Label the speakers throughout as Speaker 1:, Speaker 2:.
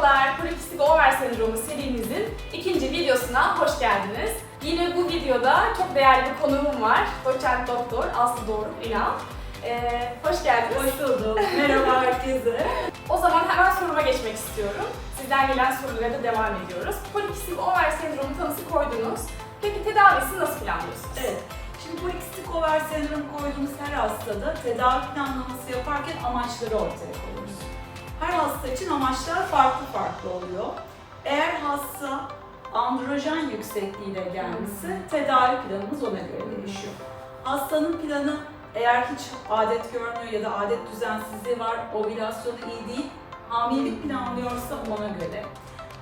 Speaker 1: Merhabalar, Polikistik Over Sendromu serimizin ikinci videosuna hoş geldiniz. Yine bu videoda çok değerli bir konuğum var. Doçent Doktor Aslı Doğru İnan. Ee, hoş geldiniz.
Speaker 2: Hoş bulduk. Merhaba herkese.
Speaker 1: o zaman hemen soruma geçmek istiyorum. Sizden gelen sorulara da devam ediyoruz. Polikistik Over Sendromu tanısı koydunuz. Peki tedavisini nasıl planlıyorsunuz?
Speaker 2: Evet. Şimdi polikistik over sendrom koyduğumuz her hastada tedavi planlaması yaparken amaçları ortaya koyuyoruz. Her hasta için amaçlar farklı farklı oluyor. Eğer hasta androjen yüksekliğiyle gelmişse tedavi planımız ona göre değişiyor. Hastanın planı eğer hiç adet görmüyor ya da adet düzensizliği var, ovülasyonu iyi değil, hamilelik planlıyorsa ona göre.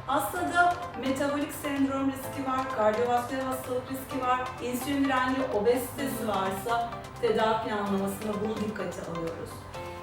Speaker 2: Hastada metabolik sendrom riski var, kardiyovasküler hastalık riski var, insülin direnci, obezitesi varsa tedavi planlamasında bunu dikkate alıyoruz.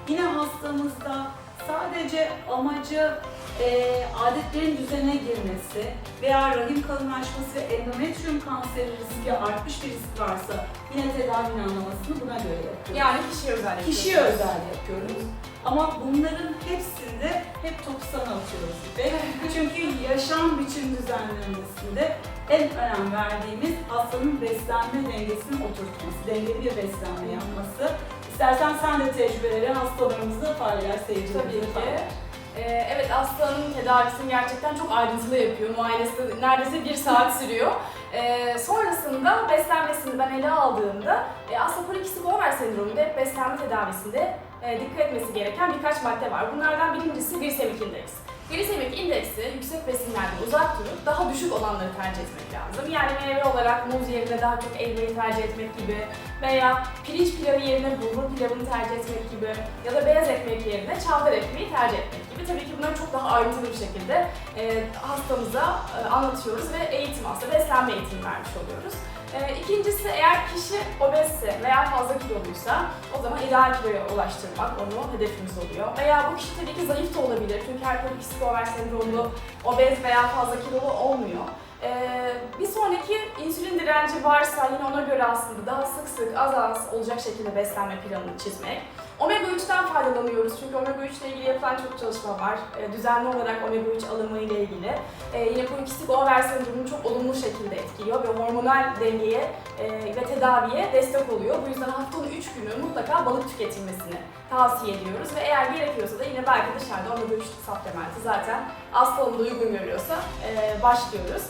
Speaker 2: Yine hastamızda sadece amacı eee, adetlerin düzene girmesi veya rahim kalınlaşması ve endometrium kanseri riski artmış bir risk varsa yine tedavi planlamasını buna göre yapıyoruz.
Speaker 1: Yani kişiye özel yapıyorsunuz.
Speaker 2: Kişiye özel yapıyoruz. Ama bunların hepsinde hep topu sana atıyoruz İpek. Çünkü yaşam biçim düzenlemesinde en önem verdiğimiz hastanın beslenme dengesini oturtması, dengeli bir beslenme yapması. İstersen sen de tecrübeleri hastalarımızla paylaş, seyircilerimizle
Speaker 1: Tabii ki. Ee, evet Aslı'nın tedavisini gerçekten çok ayrıntılı yapıyor. Muayenesi neredeyse bir saat sürüyor. Ee, sonrasında beslenmesini ben ele aldığımda e, aslında polikistik over sendromunda hep beslenme tedavisinde e, dikkat etmesi gereken birkaç madde var. Bunlardan birincisi glisemik indeks. Glisemik indeksi yüksek besinlerden uzak durup daha düşük olanları tercih etmek lazım. Yani meyve olarak muz yerine daha çok elmayı tercih etmek gibi veya pirinç pilavı yerine bulgur pilavını tercih etmek gibi ya da beyaz ekmek yerine çavdar ekmeği tercih etmek gibi. Tabii ki ayrıntılı bir şekilde e, hastamıza e, anlatıyoruz ve eğitim aslında beslenme eğitimi vermiş oluyoruz. E, ikincisi eğer kişi obezse veya fazla kiloluysa o zaman ideal kiloya ulaştırmak onu hedefimiz oluyor. Veya bu kişi tabii ki zayıf da olabilir çünkü her polikistik over sendromlu obez veya fazla kilolu olmuyor. Ee, bir sonraki insülin direnci varsa yine ona göre aslında daha sık sık az az olacak şekilde beslenme planını çizmek. Omega 3'ten faydalanıyoruz çünkü omega 3 ile ilgili yapılan çok çalışma var. Ee, düzenli olarak omega 3 alımı ile ilgili. Ee, yine polikistik over sendromunu çok olumlu şekilde etkiliyor ve hormonal dengeye e, ve tedaviye destek oluyor. Bu yüzden haftanın 3 günü mutlaka balık tüketilmesini tavsiye ediyoruz ve eğer gerekiyorsa da yine belki dışarıda omega 3 supplementi zaten hastalığında uygun görüyorsa e, başlıyoruz.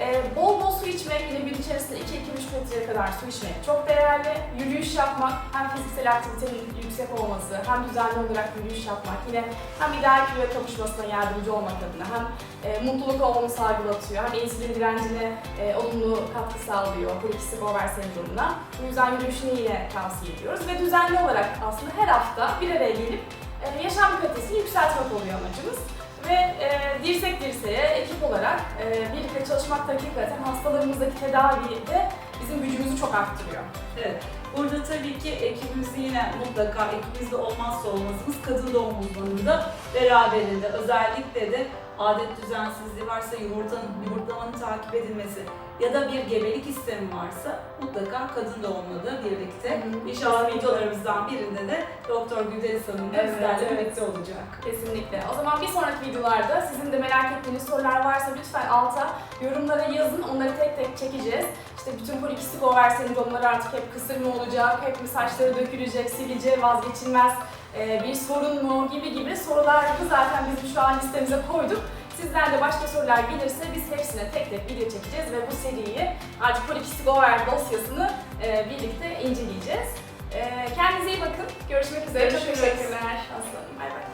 Speaker 1: Ee, bol bol su içmek, yine gün içerisinde 2-2,5 metreye kadar su içmek çok değerli. Yürüyüş yapmak, hem fiziksel aktivitenin yüksek olması, hem düzenli olarak yürüyüş yapmak, yine hem ideal kiloya kavuşmasına yardımcı olmak adına, hem e, mutluluk hormonu salgılatıyor, hem insülin direncine e, olumlu katkı sağlıyor polikistik over sendromuna. Bu yüzden yürüyüşünü yine tavsiye ediyoruz ve düzenli olarak aslında her hafta bir araya gelip e, yaşam kalitesini yükseltmek oluyor amacımız. Ve e, dirsek dirseğe ekip olarak e, birlikte çalışmak hakikaten hastalarımızdaki tedavide bizim gücümüzü çok arttırıyor.
Speaker 2: Evet. Burada tabii ki ekibimizin yine mutlaka ekibimizde olmazsa olmazımız kadın doğum uzmanında beraberinde özellikle de adet düzensizliği varsa yumurtanın, yumurtlamanın takip edilmesi ya da bir gebelik istemi varsa mutlaka kadın doğumla da birlikte. İnşallah videolarımızdan birinde de Doktor Güldeniz Hanım da
Speaker 1: Evet,
Speaker 2: bizlerle
Speaker 1: evet.
Speaker 2: birlikte olacak.
Speaker 1: Kesinlikle. O zaman bir sonraki videolarda sizin de merak ettiğiniz sorular varsa lütfen alta yorumlara yazın. Onları tek tek çekeceğiz. İşte bütün polikistik over sendromları artık hep kısır mı olacak, hep mi saçları dökülecek, sivilce vazgeçilmez bir sorun mu gibi gibi soruları zaten bizim şu an listemize koyduk. Sizden de başka sorular gelirse biz hepsine tek tek video çekeceğiz ve bu seriyi artık polikistik over dosyasını e, birlikte inceleyeceğiz. E, kendinize iyi bakın. Görüşmek üzere. Çok
Speaker 2: Görüşürüz.
Speaker 1: teşekkürler. Aslanım. Bay bay.